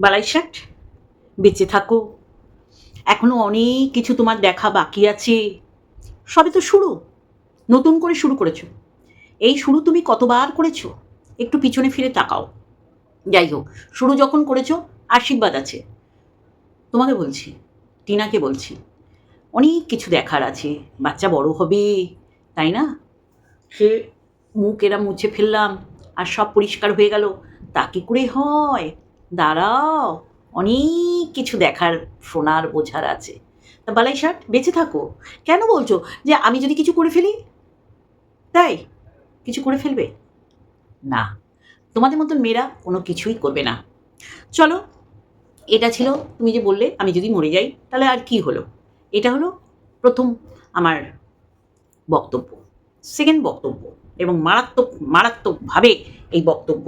বালাই ষাট বেঁচে থাকো। এখনও অনেক কিছু তোমার দেখা বাকি আছে। সবে তো শুরু। নতুন করে শুরু করেছ। এই শুরু তুমি কতবার করেছ? একটু পিছনে ফিরে তাকাও। যাই হোক, শুরু যখন করেছ, আশীর্বাদ আছে। তোমাকে বলছি, টিনাকে বলছি, অনেক কিছু দেখার আছে। বাচ্চা বড় হবে, তাই না? সে মুখ এরা মুছে ফেললাম, আর সব পরিষ্কার হয়ে গেল। তা কি করে হয়? দাঁড়াও, অনেক কিছু দেখার শোনার বোঝার আছে। তা বালাই ষাট বেঁচে থাকো। কেন বলছো যে আমি যদি কিছু করে ফেলি? তাই? কিছু করে ফেলবে? না, তোমাদের মতন মেয়েরা কোনো কিছুই করবে না। চলো, এটা ছিল তুমি যে বললে আমি যদি মরে যাই, তাহলে আর কি হলো? এটা হলো প্রথম আমার বক্তব্য। সেকেন্ড বক্তব্য এবং মারাত্মক, মারাত্মকভাবে এই বক্তব্য।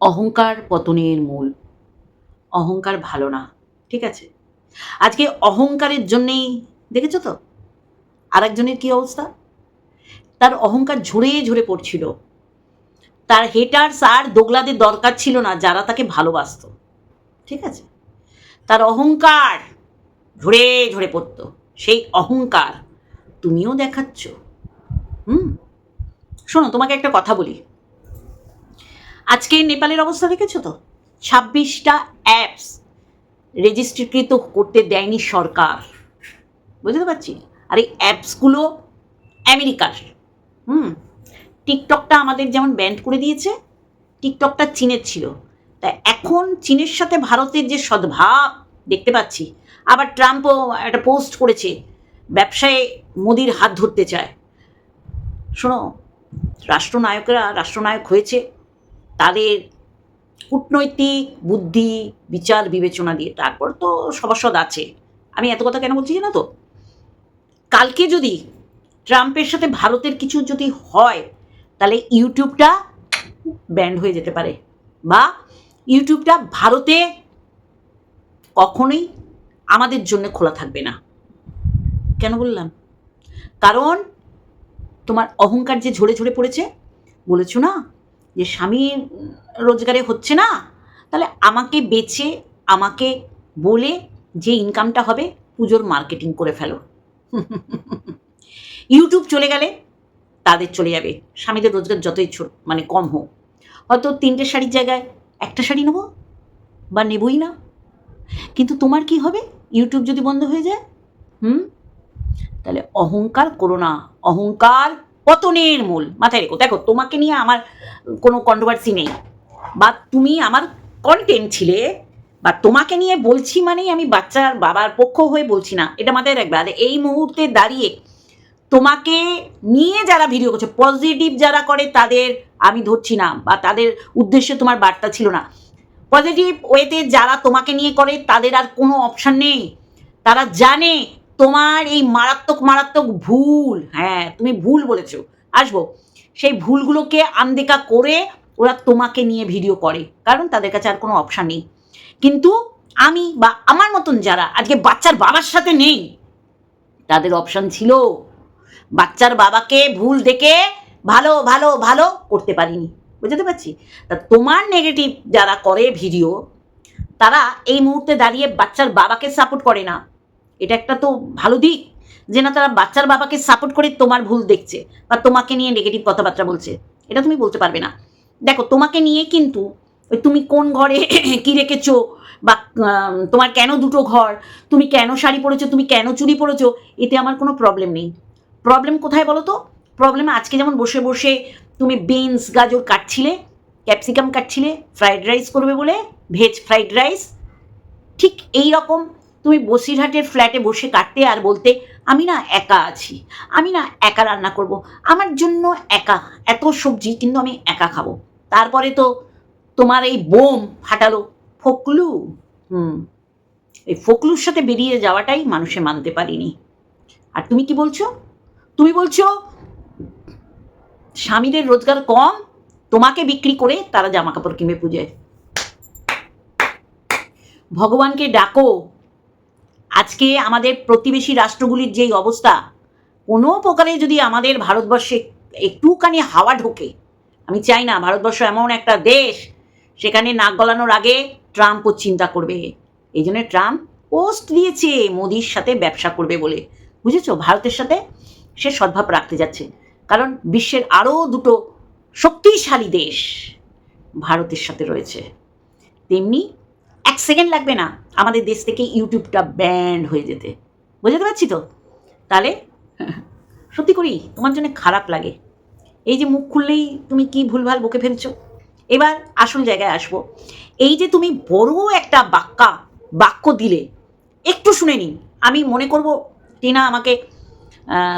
অহংকার পতনের মূল। অহংকার ভালো না, ঠিক আছে? আজকে অহংকারের জন্যেই, দেখেছ তো? আরেকজনের কি অবস্থা? তার অহংকার ঝরে ঝরে পড়ছিল। তার হেটার্স আর দোগলাদের দরকার ছিল না, যারা তাকে ভালোবাসতো, ঠিক আছে? তার অহংকার ঝরে ঝরে পড়তো। সেই অহংকার তুমিও দেখাচ্ছ। হুম? শোনো, তোমাকে একটা কথা বলি। আজকে নেপালের অবস্থা দেখেছ তো? ছাব্বিশটা অ্যাপস রেজিস্ট্রিকৃত করতে দেয়নি সরকার। বুঝতে পারছি? আর এই অ্যাপসগুলো আমেরিকার। হুম? টিকটকটা আমাদের যেমন ব্যান্ড করে দিয়েছে, টিকটকটা চীনের ছিল। তা এখন চীনের সাথে ভারতের যে সদ্ভাব দেখতে পাচ্ছি। আবার ট্রাম্পও একটা পোস্ট করেছে, ব্যবসায় মোদির হাত ধরতে চায়। শোনো, রাষ্ট্রনায়করা রাষ্ট্রনায়ক হয়েছে তাদের কূটনৈতিক বুদ্ধি, বিচার, বিবেচনা দিয়ে। তারপর তো সভাসদ আছে। আমি এত কথা কেন বলছি জানো তো? কালকে যদি ট্রাম্পের সাথে ভারতের কিছু যদি হয়, তাহলে ইউটিউবটা ব্যান্ড হয়ে যেতে পারে। বা ইউটিউবটা ভারতে কখনোই আমাদের জন্য খোলা থাকবে না। কেন বললাম? কারণ তোমার অহংকার যে ঝরে ঝরে পড়েছে, বলেছ না? যে স্বামী রোজগারে হচ্ছে না, তাহলে আমাকে বেচে আমাকে বলে যে ইনকামটা হবে, পুজোর মার্কেটিং করে ফেলো। ইউটিউব চলে গেলে তাদের চলে যাবে। স্বামীদের রোজগার যতই ছোট মানে কম হোক। হয়তো তিনটে শাড়ির জায়গায় একটা শাড়ি নেব বা নেবই না। কিন্তু তোমার কি হবে? ইউটিউব যদি বন্ধ হয়ে যায়, হুম? তাহলে অহংকার করো না। অহংকার পতনের মূল। মাথায় রেখো। দেখো, তোমাকে নিয়ে আমার কোনো কন্ট্রোভার্সি নেই। বা তুমি আমার কন্টেন্ট ছিলে, বা তোমাকে নিয়ে বলছি মানেই আমি বাচ্চার বাবার পক্ষ হয়ে বলছি না। এটা মাথায় রাখবে। আর এই মুহূর্তে দাঁড়িয়ে তোমাকে নিয়ে যারা ভিডিও করছে পজিটিভ যারা করে তাদের আমি ধরছি না, বা তাদের উদ্দেশ্যে তোমার বার্তা ছিল না। পজিটিভ ওয়েতে যারা তোমাকে নিয়ে করে, তাদের আর কোনো অপশান নেই। তারা জানে তোমার এই মারাত্মক মারাত্মক ভুল। হ্যাঁ তুমি ভুল বলেছ। আসব। সেই ভুলগুলোকে আনদেকা করে ওরা তোমাকে নিয়ে ভিডিও করে, কারণ তাদের কাছে আর কোনো অপশান নেই। কিন্তু আমি বা আমার মতন যারা, আজকে বাচ্চার বাবার সাথে নেই, তাদের অপশান ছিল বাচ্চার বাবাকে ভুল দেখে ভালো ভালো ভালো করতে পারিনি। বুঝতে পারছি? তা তোমার নেগেটিভ যারা করে ভিডিও তারা এই মুহূর্তে দাঁড়িয়ে বাচ্চার বাবাকে সাপোর্ট করে না। এটা একটা তো ভালো দিক। যে না তারা বাচ্চার বাবাকে সাপোর্ট করে তোমার ভুল দেখছে বা তোমাকে নিয়ে নেগেটিভ কথাবার্তা বলছে, এটা তুমি বলতে পারবে না। দেখো, তোমাকে নিয়ে কিন্তু তুমি কোন ঘরে কি রেখেছো বা তোমার কেন দুটো ঘর, তুমি কেন শাড়ি পরেছো, তুমি কেন চুড়ি পরেছো, এতে আমার কোনো প্রবলেম নেই। প্রবলেম কোথায় বলো তো? প্রবলেম আজকে যেমন বসে বসে তুমি বিনস গাজর কাটছিলে ক্যাপসিকাম কাটছিলে ফ্রাইড রাইস করবে বলে ভেজ ফ্রাইড রাইস ঠিক এই রকম তুমি বসিরহাটের ফ্ল্যাটে বসে কাটতে আর বলতে আমি না একা আছি। আমি না একা রান্না করব। আমার জন্য একা এত সবজি কিন্তু আমি একা খাব। তারপরে তো তোমার এই বোম ফাটালো ফকলু। হুম, এই ফকলুর সাথে বেরিয়ে যাওয়াটাই মানুষে মানতে পারিনি। আর তুমি কি বলছো? তুমি বলছো, স্বামীদের রোজগার কম, তোমাকে বিক্রি করে তারা জামা কাপড় কিনে পুজোয়। ভগবানকে ডাকো। আজকে আমাদের প্রতিবেশী রাষ্ট্রগুলির যেই অবস্থা, কোনো প্রকারে যদি আমাদের ভারতবর্ষে একটুখানি হাওয়া ঢোকে, আমি চাই না ভারতবর্ষ এমন একটা দেশ সেখানে নাক গলানোর আগে ট্রাম্পও চিন্তা করবে। এই জন্য ট্রাম্প পোস্ট দিয়েছে মোদির সাথে ব্যবসা করবে বলে। বুঝেছ? ভারতের সাথে সে সদ্ভাব রাখতে যাচ্ছে। কারণ বিশ্বের আরও দুটো শক্তিশালী দেশ ভারতের সাথে রয়েছে। তেমনি এক সেকেন্ড লাগবে না, আমাদের দেশ থেকে ইউটিউবটা ব্যান্ড হয়ে যেতে। বুঝতে পারছি তো? তাহলে, সত্যি করি, তোমার জন্য খারাপ লাগে। এই যে মুখ খুললেই তুমি কি ভুলভাল বকে ফেলছো? এবার আসল জায়গায় আসব। এই যে তুমি বড় একটা বাক্যা বাক্য দিলে, একটু শুনে নিন। আমি মনে করব, টিনা আমাকে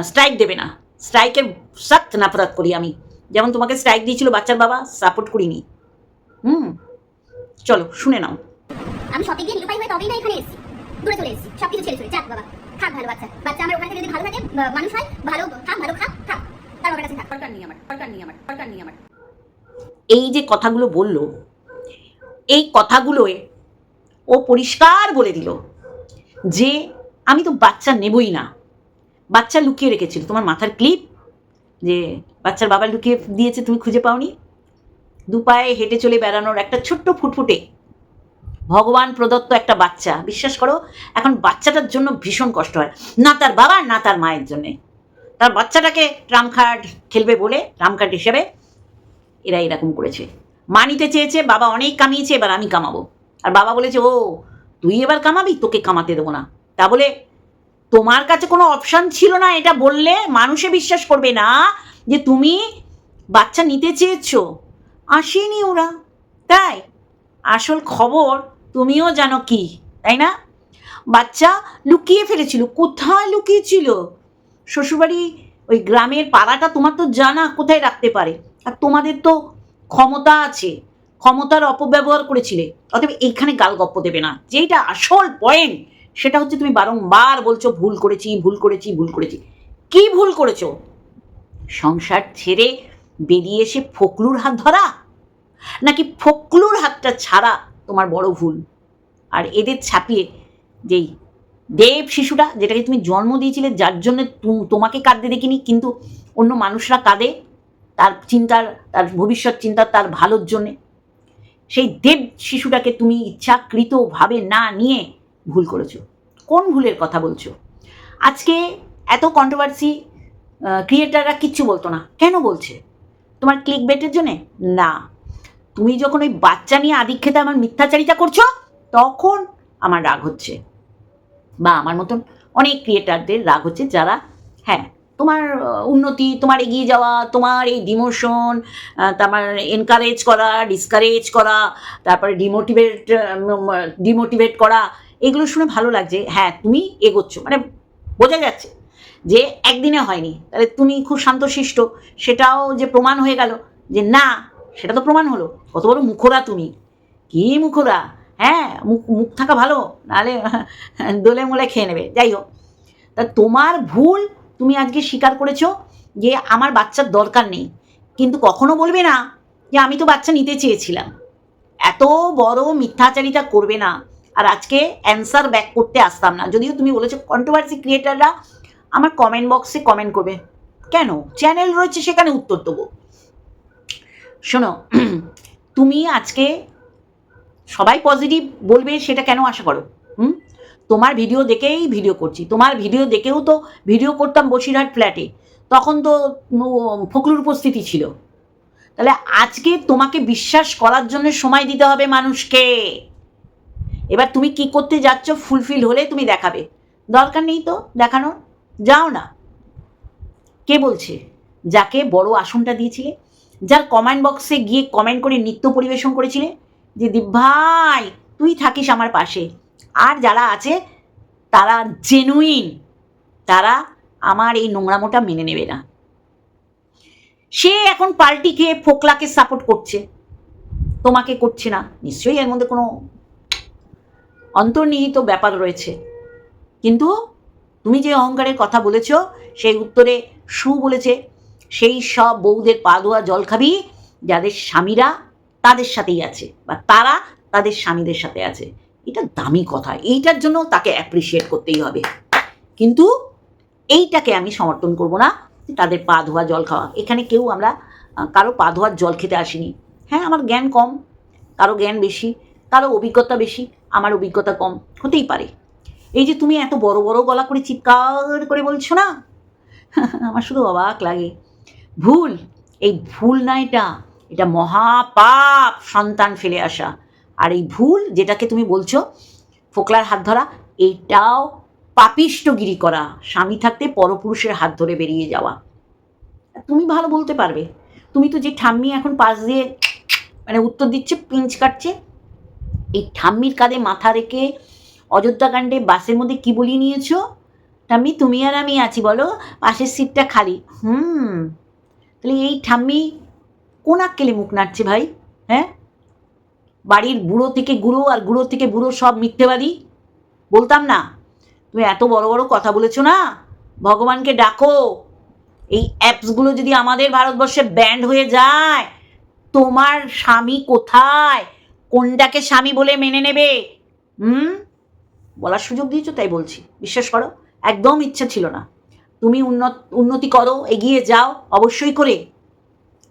স্ট্রাইক দেবে না। স্ট্রাইকের সখ্ত নাফরাত করি আমি। যেমন তোমাকে স্ট্রাইক দিয়েছিল বাচ্চার বাবা সাপোর্ট করিনি। হুম, চলো, শুনে নাও। আমি শপিং গিয়ে নিরুপায় হয়ে তবেই না এখানে এসেছি। দূরে চলে এসেছি। সব কিছু ছেড়ে চলে। যাক বাবা থাক ভালো বাচ্চা। বাচ্চা আমার ওখানে থেকে যদি ভালো থাকে মানুষ হয় ভালো থাক ভালো খাক থাক। তার বাবার কাছে থাক দরকার নেই আমার দরকার নেই আমার দরকার নেই আমার। এই যে কথাগুলো বলল এই কথাগুলোয় ও পরিষ্কার বলে দিল যে আমি তো বাচ্চা নেবই না। বাচ্চা লুকিয়ে রেখেছিল। তোমার মাথার ক্লিপ যে বাচ্চার বাবা লুকিয়ে দিয়েছে তুমি খুঁজে পাওনি? দু পায়ে হেঁটে চলে বেড়ানোর একটা ছোট্ট ফুটফুটে ভগবান প্রদত্ত একটা বাচ্চা। বিশ্বাস করো, এখন বাচ্চাটার জন্য ভীষণ কষ্ট হয়। না তার বাবা, না তার মায়ের জন্যে। তার বাচ্চাটাকে ট্রাম কার্ড খেলবে বলে ট্রাম কার্ড হিসেবে এরা এরকম করেছে। মা নিতে চেয়েছে, বাবা অনেক কামিয়েছে, এবার আমি কামাবো। আর বাবা বলেছে, ও, তুই এবার কামাবি? তোকে কামাতে দেবো না। তা বলে, তোমার কাছে কোনো অপশান ছিল না এটা বললে মানুষে বিশ্বাস করবে না যে তুমি বাচ্চা নিতে চেয়েছো। আসেনি ওরা। তাই আসল খবর তুমিও জানো কি, তাই না? বাচ্চা লুকিয়ে ফেলেছিল, কোথায় লুকিয়েছিল? শ্বশুরবাড়ি ওই গ্রামের পাড়াটা তোমার তো জানা, কোথায় রাখতে পারে? আর তোমাদের তো ক্ষমতা আছে, ক্ষমতার অপব্যবহার করেছিলে, অতএব এইখানে গাল গপ্প দেবে না। যেটা আসল পয়েন্ট সেটা হচ্ছে তুমি বারংবার বলছো, ভুল করেছি ভুল করেছি ভুল করেছি। কি ভুল করেছ? সংসার ছেড়ে বেরিয়ে এসে ফকলুর হাত ধরা? নাকি ফকলুর হাতটা ছাড়া তোমার বড় ভুল। আর এদের ছাপিয়ে যেই দেব শিশুটা, যেটাকে তুমি জন্ম দিয়েছিলে, যার জন্য তোমাকে কাঁদতে দেখিনি, কিন্তু অন্য মানুষরা কাঁদে, তার চিন্তার, তার ভবিষ্যৎ চিন্তা তার ভালোর জন্যে। সেই দেব শিশুটাকে তুমি ইচ্ছাকৃতভাবে না নিয়ে ভুল করেছ। কোন ভুলের কথা বলছো? আজকে এত কন্ট্রোভার্সি ক্রিয়েটাররা কিচ্ছু বলতো না। কেন বলছে? তোমার ক্লিক বেটের জন্যে? না। তুমি যখন ওই বাচ্চা নিয়ে আদিক্ষেতে আমার মিথ্যাচারিতা করছ, তখন আমার রাগ হচ্ছে। বা আমার মতন অনেক ক্রিয়েটারদের রাগ হচ্ছে যারা হ্যাঁ তোমার উন্নতি, তোমার এগিয়ে যাওয়া, তোমার এই ডিমোশন তোমার এনকারেজ করা ডিসকারেজ করা, তারপরে ডিমোটিভেট ডিমোটিভেট করা, এগুলো শুনে ভালো লাগছে। হ্যাঁ তুমি এগোচ্ছ। মানে বোঝা যাচ্ছে যে একদিনে হয়নি। তাহলে তুমি খুব শান্তশিষ্ট। সেটাও যে প্রমাণ হয়ে গেল যে না সেটা তো প্রমাণ হলো। কত বড় মুখরা তুমি। কি মুখরা হ্যাঁ মুখ মুখ থাকা ভালো, নাহলে দোলে মোলে খেয়ে নেবে। যাই হোক। তা তোমার ভুল তুমি আজকে স্বীকার করেছ যে আমার বাচ্চার দরকার নেই। কিন্তু কখনো বলবে না যে আমি তো বাচ্চা নিতে চেয়েছিলাম। এত বড় মিথ্যাচারিতা করবে না। আর আজকে অ্যান্সার ব্যাক করতে আসতাম না। যদিও তুমি বলেছ কন্ট্রোভার্সি ক্রিয়েটাররা আমার কমেন্ট বক্সে কমেন্ট করবে। কেন? চ্যানেল রয়েছে সেখানে উত্তর দেবো। শোনো, তুমি আজকে সবাই পজিটিভ বলবে সেটা কেন আশা করো? হুম? তোমার ভিডিও দেখেই ভিডিও করছি। তোমার ভিডিও দেখেও তো ভিডিও করতাম বসিরহাট ফ্ল্যাটে তখন তো ফখরুর উপস্থিতি ছিল। তাহলে আজকে তোমাকে বিশ্বাস করার জন্য সময় দিতে হবে মানুষকে। এবার তুমি কি করতে যাচ্ছ ফুলফিল হলে তুমি দেখাবে। দরকার নেই তো দেখানোর? যাও না। কে বলছে? যাকে বড় আসনটা দিয়েছিলে? যার কমেন্ট বক্সে গিয়ে কমেন্ট করে নৃত্য পরিবেশন করেছিলে? যে ভাই তুই থাকিস আমার পাশে। আর যারা আছে, তারা জেনুইন তারা আমার এই নোংরামোটা মেনে নেবে না। সে এখন পাল্টি খেয়ে ফোকলাকে সাপোর্ট করছে। তোমাকে করছে না। নিশ্চয়ই এর মধ্যে কোনো অন্তর্নিহিত ব্যাপার রয়েছে। কিন্তু তুমি যে অহংকারের কথা বলেছ, সেই উত্তরে সু বলেছে সেই সব বউদের পা ধোয়া জল খাবি, যাদের স্বামীরা তাদের সাথেই আছে বা তারা তাদের স্বামীদের সাথে আছে। এটা দামি কথা। এইটার জন্য তাকে অ্যাপ্রিসিয়েট করতেই হবে। কিন্তু এইটাকে আমি সমর্থন করব না তাদের পা ধোয়া জল খাওয়া। এখানে কেউ আমরা কারও পা ধোয়ার জল খেতে আসিনি। হ্যাঁ আমার জ্ঞান কম, কারও জ্ঞান বেশি, কারও অভিজ্ঞতা বেশি, আমার অভিজ্ঞতা কম, হতেই পারে। এই যে তুমি এত বড় বড় গলা করে চিৎকার করে বলছো না? আমার শুধু অবাক লাগে। ভুল, এই ভুল না এটা এটা মহাপাপ সন্তান ফেলে আসা। আর এই ভুল যেটাকে তুমি বলছো, ফোকলার হাত ধরা এটাও পাপিষ্টগিরি করা, স্বামী থাকতে পরপুরুষের হাত ধরে বেরিয়ে যাওয়া। তুমি ভালো বলতে পারবে। তুমি তো যে ঠাম্মি এখন পাশ দিয়ে মানে উত্তর দিচ্ছে, পিঞ্চ কাটছে, এই ঠাম্মির কাঁধে মাথা রেখে অযোধ্যাকাণ্ডে বাসের মধ্যে কি বলিয়ে নিয়েছো? ঠাম্মি, তুমি আর আমি আছি, বলো, পাশের সিটটা খালি। হুম। তাহলে এই ঠাম্মি কোন আক্কেলে মুখ নাড়ছে ভাই হ্যাঁ? বাড়ির বুড়ো থেকে গুঁড়ো আর গুঁড়ো থেকে বুড়ো সব মিথ্যেবাদী। বলতাম না, তুমি এত বড় বড় কথা বলেছ না? ভগবানকে ডাকো। এই অ্যাপসগুলো যদি আমাদের ভারতবর্ষে ব্যান্ড হয়ে যায়, তোমার স্বামী কোথায়? কোনটাকে স্বামী বলে মেনে নেবে? হুম? বলার সুযোগ দিয়েছ তাই বলছি, বিশ্বাস করো, একদম ইচ্ছা ছিল না। তুমি উন্নত, উন্নতি করো, এগিয়ে যাও, অবশ্যই করে।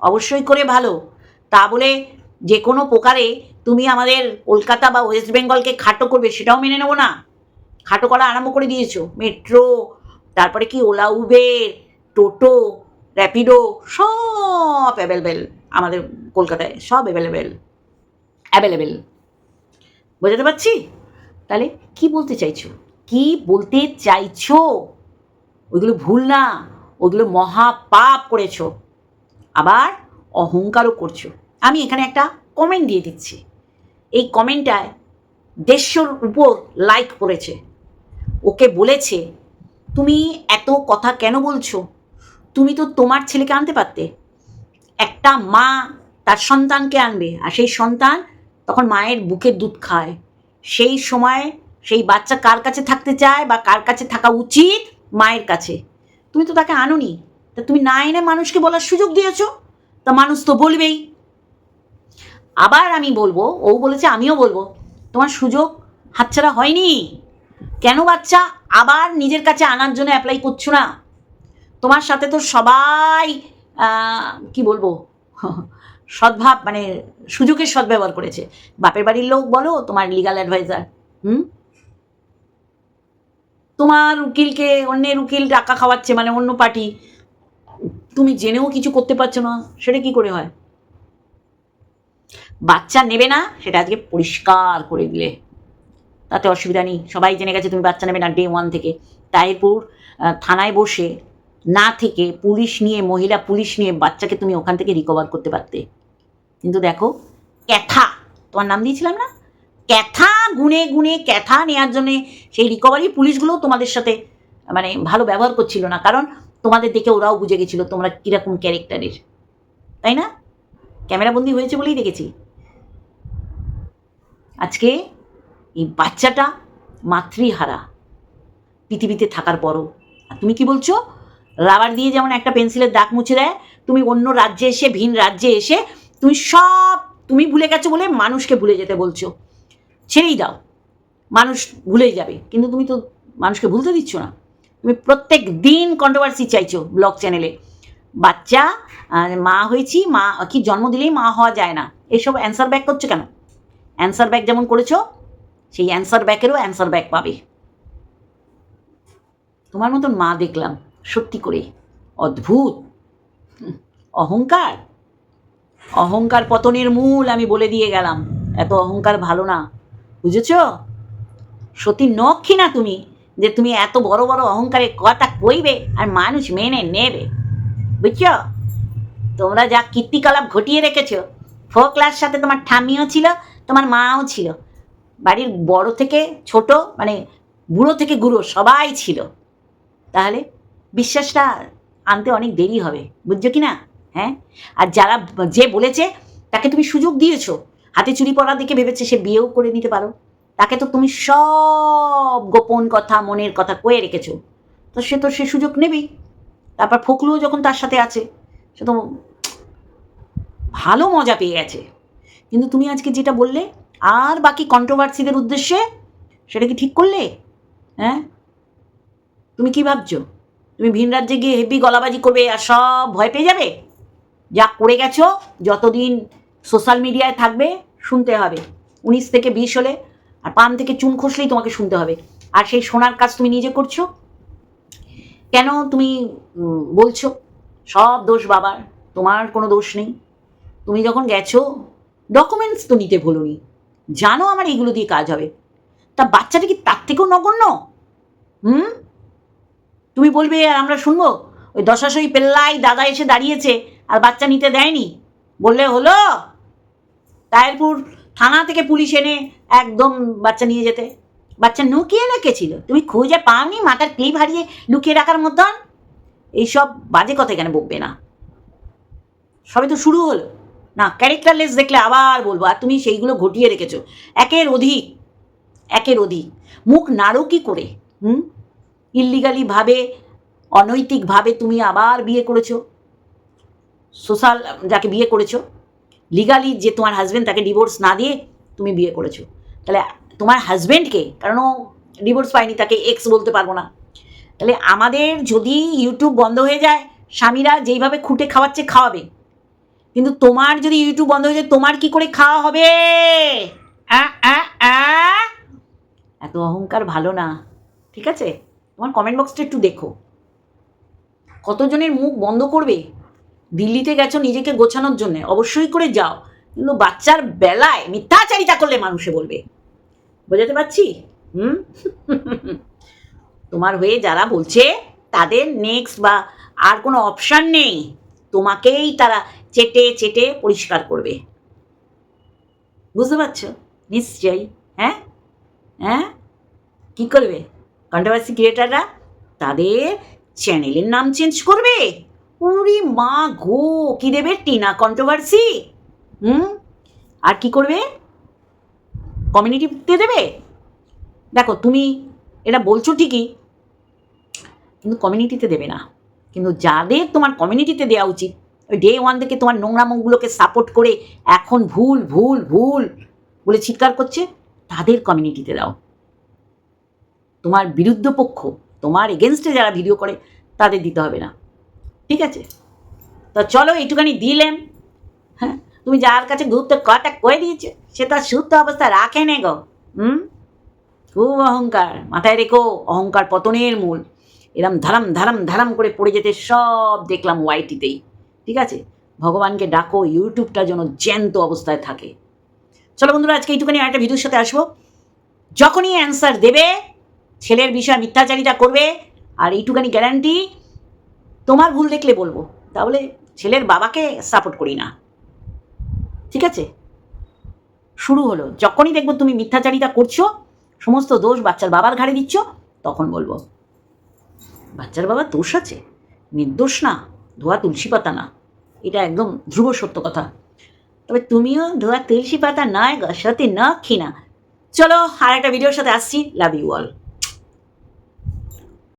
অবশ্যই করে ভালো। তা বলে যে কোনো প্রকারে তুমি আমাদের কলকাতা বা ওয়েস্ট বেঙ্গলকে খাটো করবে সেটাও মেনে নেব না। খাটো করা আরম্ভ করে দিয়েছ। মেট্রো, তারপরে কি ওলা, উবের, টোটো, র্যাপিডো, সব অ্যাভেলেবেল আমাদের কলকাতায়, সব অ্যাভেলেবেল। অ্যাভেলেবেল। বোঝাতে পারছি? তাহলে কি বলতে চাইছো? কি বলতে চাইছো? ওইগুলো ভুল না, ওইগুলো মহাপাপ করেছ। আবার অহংকারও করছ। আমি এখানে একটা কমেন্ট দিয়ে দিচ্ছি। এই কমেন্টটায় দেড়শোর উপর লাইক করেছে ওকে বলেছে, তুমি এত কথা কেন বলছো? তুমি তো তোমার ছেলেকে আনতে পারতে। একটা মা তার সন্তানকে আনবে, আর সেই সন্তান তখন মায়ের বুকের দুধ খায়। সেই সময় সেই বাচ্চা কার কাছে থাকতে চায় বা কার কাছে থাকা উচিত মায়ের কাছে। তুমি তো তাকে আনোনি। তা তুমি না এনে মানুষকে বলার সুযোগ দিয়েছ? তা মানুষ তো বলবেই। আবার আমি বলব, ও বলেছে, আমিও বলব, তোমার সুযোগ হাতছাড়া হয়নি। কেন বাচ্চা? আবার নিজের কাছে আনার জন্য অ্যাপ্লাই করছ না। তোমার সাথে তো সবাই কি বলব, সদ্ভাব মানে সুযোগের সদ্ব্যবহার করেছে। বাপের বাড়ির লোক বলো, তোমার লিগাল অ্যাডভাইজার হুম? তোমার উকিলকে, অন্যের উকিল টাকা খাওয়াচ্ছে মানে অন্য পার্টি। তুমি জেনেও কিছু করতে পারছ না, সেটা কি করে হয়? বাচ্চা নেবে না, সেটা আজকে পরিষ্কার করে দিলে। তাতে অসুবিধা নেই। সবাই জেনে গেছে তুমি বাচ্চা নেবে না ডে ওয়ান থেকে। তাইপুর থানায় বসে না থেকে পুলিশ নিয়ে, মহিলা পুলিশ নিয়ে বাচ্চাকে তুমি ওখান থেকে রিকভার করতে পারতে। কিন্তু দেখো, ক্যাথা, তোমার নাম দিয়েছিলাম না? ক্যাথা গুনে গুনে ক্যাথা নেওয়ার জন্যে সেই রিকভারি পুলিশগুলোও তোমাদের সাথে মানে ভালো ব্যবহার করছিল না। কারণ তোমাদের দেখে ওরাও বুঝে গেছিল তোমরা কীরকম ক্যারেক্টারের তাই না? ক্যামেরাবন্দি হয়েছে বলেই দেখেছি। আজকে এই বাচ্চাটা মাতৃহারা, পৃথিবীতে থাকার পরও। আর তুমি কি বলছো? রাবার দিয়ে যেমন একটা পেন্সিলের দাগ মুছে দেয়, তুমি অন্য রাজ্যে এসে, ভিন রাজ্যে এসে তুমি সব, তুমি ভুলে গেছো বলে মানুষকে ভুলে যেতে বলছো। ছেড়েই দাও। মানুষ ভুলেই যাবে। কিন্তু তুমি তো মানুষকে ভুলতে দিচ্ছ না। তুমি প্রত্যেক দিন কন্ট্রোভার্সি চাইছো ব্লগ চ্যানেলে বাচ্চা মা হয়েছি, মা, কি জন্ম দিলেই মা হওয়া যায় না। এসব অ্যান্সার ব্যাক করছ কেন? অ্যান্সার ব্যাক যেমন করেছ, সেই অ্যান্সার ব্যাকেরও অ্যান্সার ব্যাক পাবে। তোমার মতন মা দেখলাম, সত্যি করে। অদ্ভুত। অহংকার। অহংকার পতনের মূল আমি বলে দিয়ে গেলাম। এত অহংকার ভালো না। বুঝেছ? সতী নক্ষী না তুমি, যে তুমি এত বড় বড় অহংকারে কথা কইবে আর মানুষ মেনে নেবে। বুঝছ? তোমরা যা কীর্তিকলাপ ঘটিয়ে রেখেছো ফোকলার সাথে তোমার ঠাম্মিও ছিল, তোমার মাও ছিল। বাড়ির বড় থেকে ছোট মানে বুড়ো থেকে গুঁড়ো সবাই ছিল। তাহলে বিশ্বাসটা আনতে অনেক দেরি হবে, বুঝছ কি না? হ্যাঁ? আর যারা যে বলেছে, তাকে তুমি সুযোগ দিয়েছ। হাতে চুরি পড়ার দিকে ভেবেছে সে বিয়েও করে নিতে পারো। তাকে তো তুমি সব গোপন কথা, মনের কথা কয়ে রেখেছো। তো সে তো সে সুযোগ নেবেই। তারপর ফকলুও যখন তার সাথে আছে, সে তো ভালো মজা পেয়ে গেছে। কিন্তু তুমি আজকে যেটা বললে, আর বাকি কন্ট্রোভার্সিদের উদ্দেশ্যে, সেটা কি ঠিক করলে? হ্যাঁ? তুমি কি ভাবছ? তুমি ভিন রাজ্যে গিয়ে হেভি গলাবাজি করবে আর সব ভয় পেয়ে যাবে? যা করে গেছো, যতদিন সোশ্যাল মিডিয়ায় থাকবে, শুনতে হবে। উনিশ থেকে বিশ হলে, আর পান থেকে চুন খসলেই তোমাকে শুনতে হবে। আর সেই শোনার কাজ তুমি নিজে করছ? কেন তুমি বলছো? সব দোষ বাবার, তোমার কোনো দোষ নেই। তুমি যখন গেছো ডকুমেন্টস তো নিতে ভুলুনি। জানো আমার এইগুলো দিয়ে কাজ হবে। তা বাচ্চাটা কি তার থেকেও নগণ্য? হুম? তুমি বলবে, আর আমরা শুনব? ওই দশাশই পেল্লাই দাদা এসে দাঁড়িয়েছে, আর বাচ্চা নিতে দেয়নি। বললে, হলো? তায়েরপুর থানা থেকে পুলিশ এনে একদম বাচ্চা নিয়ে যেতে। বাচ্চা লুকিয়ে রেখেছিল তুমি খুঁজে পাওনি? মাথার ক্লিপ হারিয়ে লুকিয়ে রাখার মতন? এইসব বাজে কথা এখানে বকবে না। সবে তো শুরু হলো। না ক্যারেক্টারলেস দেখলে আবার বলব। আর তুমি সেইগুলো ঘটিয়ে রেখেছো। একের অধিক একের অধিক। মুখ নাড়ো কি করে? হুম? ইল্লিগালি ভাবে, অনৈতিকভাবে তুমি আবার বিয়ে করেছ? সোশ্যাল যাকে বিয়ে করেছ? লিগালি যে তোমার হাজব্যান্ড তাকে ডিভোর্স না দিয়ে তুমি বিয়ে করেছ। তাহলে তোমার হাজব্যান্ডকে কারণ ও ডিভোর্স পায়নি, তাকে এক্স বলতে পারব না। তাহলে আমাদের যদি ইউটিউব বন্ধ হয়ে যায়, স্বামীরা যেইভাবে খুঁটে খাওয়াচ্ছে, খাওয়াবে। কিন্তু তোমার যদি ইউটিউব বন্ধ হয়ে যায়, তোমার কি করে খাওয়া হবে? এত অহংকার ভালো না। ঠিক আছে? তোমার কমেন্ট বক্সটা একটু দেখো। কতজনের মুখ বন্ধ করবে? দিল্লিতে গেছো নিজেকে গোছানোর জন্য, অবশ্যই করে যাও। কিন্তু বাচ্চার বেলায় মিথ্যাচারিতা করলে মানুষে বলবে। বোঝাতে পারছি? হুম? তোমার হয়ে যারা বলছে, তাদের নেক্সট বা আর কোনো অপশান নেই। তোমাকেই তারা চেটে চেটে পরিষ্কার করবে। বুঝতে পারছ? নিশ্চয়ই। হ্যাঁ? হ্যাঁ? কী করবে? কন্ট্রোভার্সি ক্রিয়েটাররা তাদের চ্যানেলের নাম চেঞ্জ করবে। ওরে মা গো, কি দেবে? টিনা কন্ট্রোভার্সি হুম? আর কি করবে? কমিউনিটিতে দেবে? দেখো, তুমি এটা বলছো ঠিকই, কিন্তু কমিউনিটিতে দেবে না। কিন্তু যাদের তোমার কমিউনিটিতে দেওয়া উচিত, ওই ডে ওয়ান থেকে তোমার নোংরা মুখগুলোকে সাপোর্ট করে এখন ভুল ভুল ভুল বলে চিৎকার করছে, তাদের কমিউনিটিতে দাও। তোমার বিরুদ্ধ পক্ষ তোমার এগেনস্টে যারা ভিডিও করে, তাদের দিতে হবে না। ঠিক আছে? তো চলো এইটুখানি দিলেম। হ্যাঁ তুমি যার কাছে গুরুত্ব কটা করে দিয়েছে, সে তার সুস্থ অবস্থা রাখে নে গো। হুম? খুব অহংকার, মাথায় রেখো, অহংকার পতনের মূল। এরম ধারাম ধারাম ধারাম করে পড়ে যেতে সব দেখলাম ওয়াইটিতেই। ঠিক আছে? ভগবানকে ডাকো, ইউটিউবটা যেন জ্যান্ত অবস্থায় থাকে। চলো বন্ধুরা, আজকে এইটুখানি একটা ভিডিওর সাথে আসব। যখনই অ্যান্সার দেবে, ছেলের বিষয় মিথ্যাচারিতা করবে, আর এইটুখানি গ্যারান্টি তোমার ভুল দেখলে বলব। তাহলে ছেলের বাবাকে সাপোর্ট করি না। ঠিক আছে? শুরু হলো। যখনই দেখব তুমি মিথ্যাচারিতা করছ, সমস্ত দোষ বাচ্চার বাবার ঘাড়ে দিচ্ছ, তখন বলব, বাচ্চার বাবার দোষ আছে? নির্দোষ না, ধোয়া তুলসী পাতা না। এটা একদম ধ্রুব সত্য কথা। তবে তুমিও ধোয়া তুলসী পাতা নয় সত্যি না না চলো আর একটা ভিডিওর সাথে আসছি। Love you all